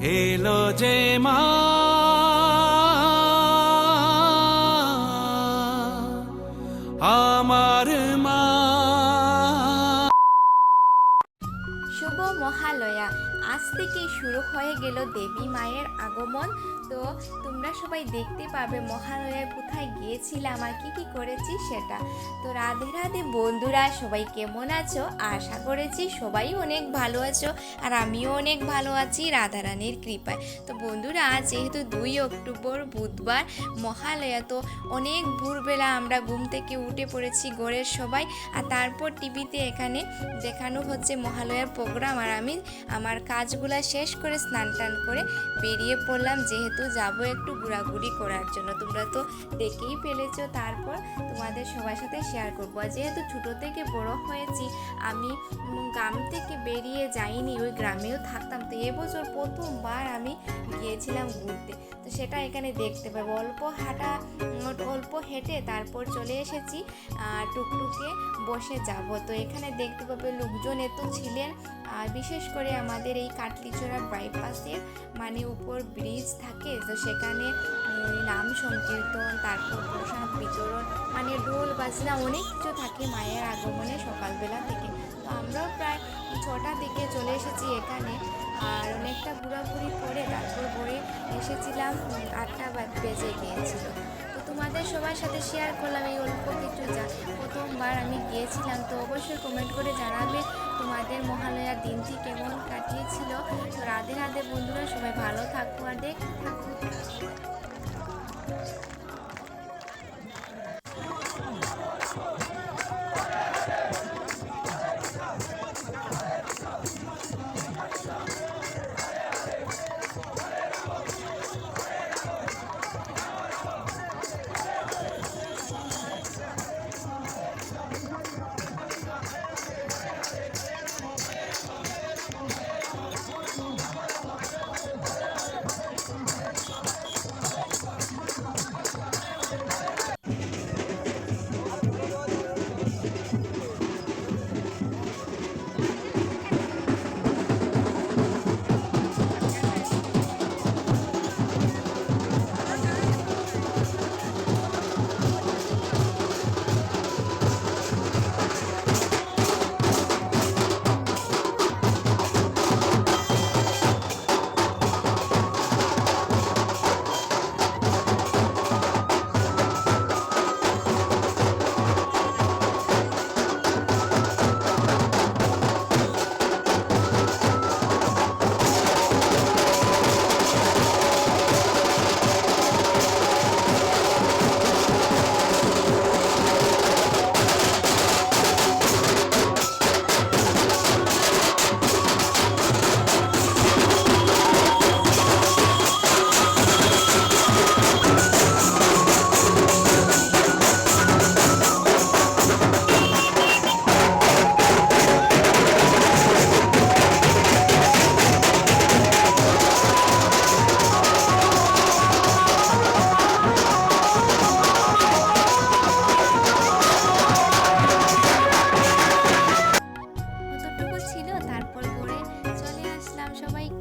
এলো যে মা। আমার মা আজ থেকে শুরু হয়ে গেল দেবী মায়ের আগমন। তো তোমরা সবাই দেখতে পাবে মহালয়ায় কোথায় গিয়েছিলাম আর কি কি করেছি সেটা। তো রাধে রাধে বন্ধুরা, সবাই কেমন আছো? আশা করেছি সবাই অনেক ভালো আছো আর আমিও অনেক ভালো আছি রাধারানীর কৃপায়। তো বন্ধুরা যেহেতু দুই অক্টোবর, বুধবার, মহালয়া, তো অনেক ভোরবেলা আমরা ঘুম থেকে উঠে পড়েছি গড়ের সবাই। আর তারপর টিভিতে এখানে দেখানো হচ্ছে মহালয়ার প্রোগ্রাম আর আমি, আমার কাজগুলা শেষ করে স্নান টান করে বেরিয়ে পড়লাম যেহেতু যাব একটু ঘোরাঘুরি করার জন্য। তোমরা তো দেখেই ফেলেছো তারপর তোমাদের সবার সাথে শেয়ার করব। আর যেহেতু ছোটো থেকে বড় হয়েছি আমি গ্রাম থেকে বেরিয়ে যাইনি ওই গ্রামেও থাকতাম। তো এবছর প্রথমবার আমি গিয়েছিলাম ঘুরতে। তো সেটা এখানে দেখতে পাবো। অল্প হাঁটা অল্প হেঁটে তারপর চলে এসেছি আহ, টুকটুকে বসে যাব। তো এখানে দেখতে পাবে লোকজন এত ছিলেন আর বিশেষ করে আমাদের এই কাটলিচড়া বাইপাসের মানে উপর ব্রিজ থাকে, তো সেখানে নাম সংকীর্তন, তারপর প্রসাদ বিতরণ মানে ডোল বাজনা অনেক কিছু থাকে মায়ের আগমনে সকালবেলা থেকে। তো আমরাও প্রায় ছটা দিকে চলে এসেছি এখানে, আর অনেকটা ঘোরাঘুরি করে তারপর ঘুরে এসেছিলাম আটটা বেজে গিয়েছিল। তো তোমাদের সবার সাথে শেয়ার করলাম এই অল্প কিছু যা প্রথমবার আমি গিয়েছিলাম, তো অবশ্যই কমেন্ট করে জানাবে তোমাদের মহালয়ার দিনটি কেমন কাটিয়েছিল? রাধে রাধে বন্ধুরা সবাই ভালো থাকো আর দেখ থাকো।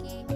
You.